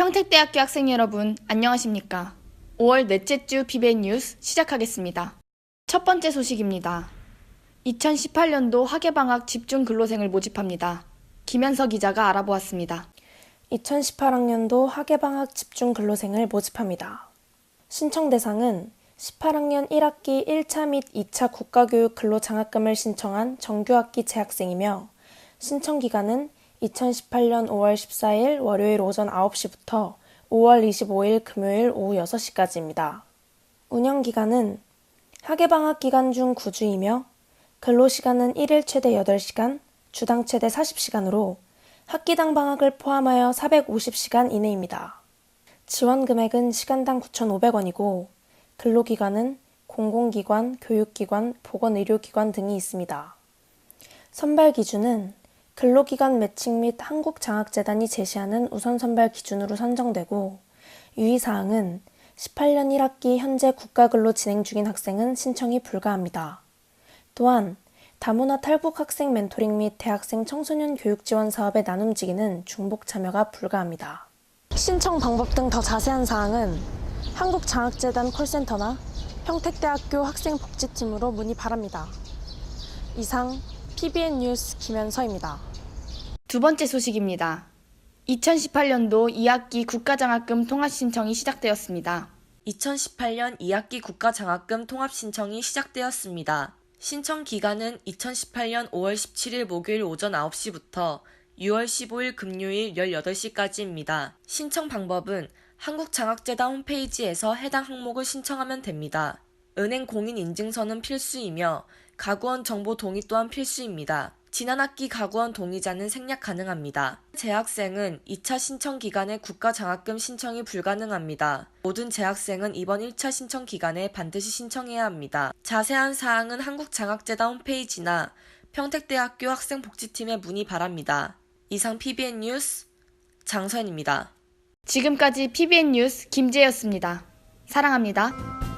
평택대학교 학생 여러분, 안녕하십니까? 5월 넷째 주 PBN 뉴스 시작하겠습니다. 첫 번째 소식입니다. 2018년도 학예방학 집중 근로생을 모집합니다. 김현서 기자가 알아보았습니다. 2018학년도 학예방학 집중 근로생을 모집합니다. 신청 대상은 18학년 1학기 1차 및 2차 국가교육 근로장학금을 신청한 정규학기 재학생이며 신청 기간은 2018년 5월 14일 월요일 오전 9시부터 5월 25일 금요일 오후 6시까지입니다. 운영 기간은 학예 방학 기간 중 9주이며 근로 시간은 1일 최대 8시간, 주당 최대 40시간으로 학기당 방학을 포함하여 450시간 이내입니다. 지원 금액은 시간당 9,500원이고 근로기관은 공공기관, 교육기관, 보건의료기관 등이 있습니다. 선발 기준은 근로기관 매칭 및 한국장학재단이 제시하는 우선 선발 기준으로 선정되고 유의사항은 18년 1학기 현재 국가근로 진행 중인 학생은 신청이 불가합니다. 또한 다문화 탈북 학생 멘토링 및 대학생 청소년 교육 지원 사업에 나눔지기는 중복 참여가 불가합니다. 신청 방법 등 더 자세한 사항은 한국장학재단 콜센터나 평택대학교 학생복지팀으로 문의 바랍니다. 이상 PBN 뉴스 김현서입니다. 두 번째 소식입니다. 2018년도 2학기 국가장학금 통합 신청이 시작되었습니다. 2018년 2학기 국가장학금 통합 신청이 시작되었습니다. 신청 기간은 2018년 5월 17일 목요일 오전 9시부터 6월 15일 금요일 18시까지입니다. 신청 방법은 한국장학재단 홈페이지에서 해당 항목을 신청하면 됩니다. 은행 공인 인증서는 필수이며 가구원 정보 동의 또한 필수입니다. 지난 학기 가구원 동의자는 생략 가능합니다. 재학생은 2차 신청 기간에 국가장학금 신청이 불가능합니다. 모든 재학생은 이번 1차 신청 기간에 반드시 신청해야 합니다. 자세한 사항은 한국장학재단 홈페이지나 평택대학교 학생복지팀에 문의 바랍니다. 이상 PBN 뉴스 장선입니다. 지금까지 PBN 뉴스 김재였습니다. 사랑합니다.